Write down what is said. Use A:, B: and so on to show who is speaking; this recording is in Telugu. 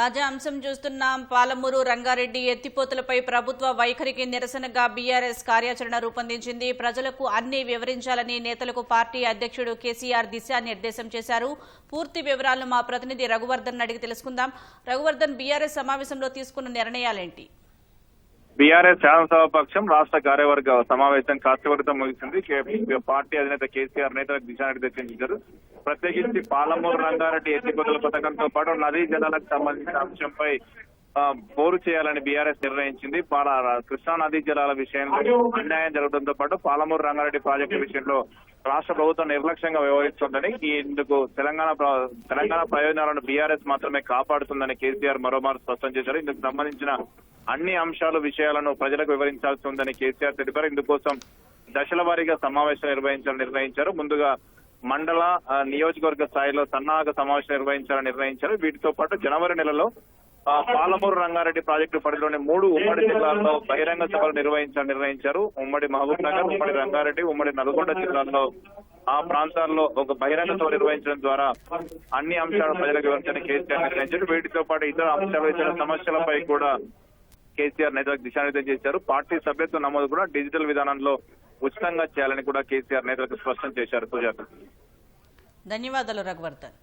A: తాజా అంశం చూస్తున్నాం. పాలమూరు రంగారెడ్డి ఎత్తిపోతులపై ప్రభుత్వ వైఖరికి నిరసనగా బీఆర్ఎస్ కార్యాచరణ రూపొందించింది. ప్రజలకు అన్ని వివరించాలని నేతలకు పార్టీ అధ్యక్షుడు కేసీఆర్ దిశానిర్దేశం చేశారు. పూర్తి వివరాలను మా ప్రతినిధి రఘువర్ధన్ అడిగి తెలుసుకుందాం. రఘువర్ధన్ బీఆర్ఎస్ సమావేశంలో తీసుకున్న నిర్ణయాలేంటి?
B: బీఆర్ఎస్ శాసనసభ పక్షం రాష్ట్ర కార్యవర్గ సమావేశం కాసేపటితో ముగిసింది. పార్టీ అధినేత కేసీఆర్ నేతలకు దిశానిర్దేశం చేశారు. ప్రత్యేకించి పాలమూరు రంగారెడ్డి ఎత్తిపోతల పథకంతో పాటు నదీ జలాలకు సంబంధించిన అంశంపై పోరు చేయాలని బీఆర్ఎస్ నిర్ణయించింది. పాల కృష్ణా నదీ జలాల విషయంలో అన్యాయం జరగడంతో పాటు పాలమూరు రంగారెడ్డి ప్రాజెక్టు విషయంలో రాష్ట్ర ప్రభుత్వం నిర్లక్ష్యంగా వ్యవహరిస్తోందని ఇందుకు తెలంగాణ తెలంగాణ ప్రయోజనాలను బీఆర్ఎస్ మాత్రమే కాపాడుతుందని కేసీఆర్ మరోమారు స్పష్టం చేశారు. ఇందుకు సంబంధించిన అన్ని అంశాలు విషయాలను ప్రజలకు వివరించాల్సి ఉందని కేసీఆర్ తెలిపారు. ఇందుకోసం దశల వారీగా సమావేశం నిర్వహించాలని నిర్ణయించారు. ముందుగా మండల నియోజకవర్గ స్థాయిలో సన్నాహక సమావేశం నిర్వహించాలని నిర్ణయించారు. వీటితో పాటు జనవరి నెలలో పాలమూరు రంగారెడ్డి ప్రాజెక్టు పరిధిలోని మూడు ఉమ్మడి జిల్లాల్లో బహిరంగ సభలు నిర్వహించారు. నిర్ణయించారు ఉమ్మడి మహబూబ్ నగర్ ఉమ్మడి రంగారెడ్డి ఉమ్మడి నల్గొండ జిల్లాల్లో ఆ ప్రాంతాల్లో ఒక బహిరంగ సభ నిర్వహించడం ద్వారా అన్ని అంశాలు ప్రజలకు వివరించని కేసీఆర్ నిర్ణయించారు. వీటితో పాటు ఇతర అంశాలు ఇతర సమస్యలపై కూడా కేసీఆర్ నేతలకు దిశానిర్దేశం చేశారు. పార్టీ సభ్యత్వ నమోదు కూడా డిజిటల్ విధానంలో ఉచితంగా చేయాలని కూడా కేసీఆర్ నేతలకు స్పష్టం చేశారు. సుజాత
A: ధన్యవాదాలు రఘువర్ధన్.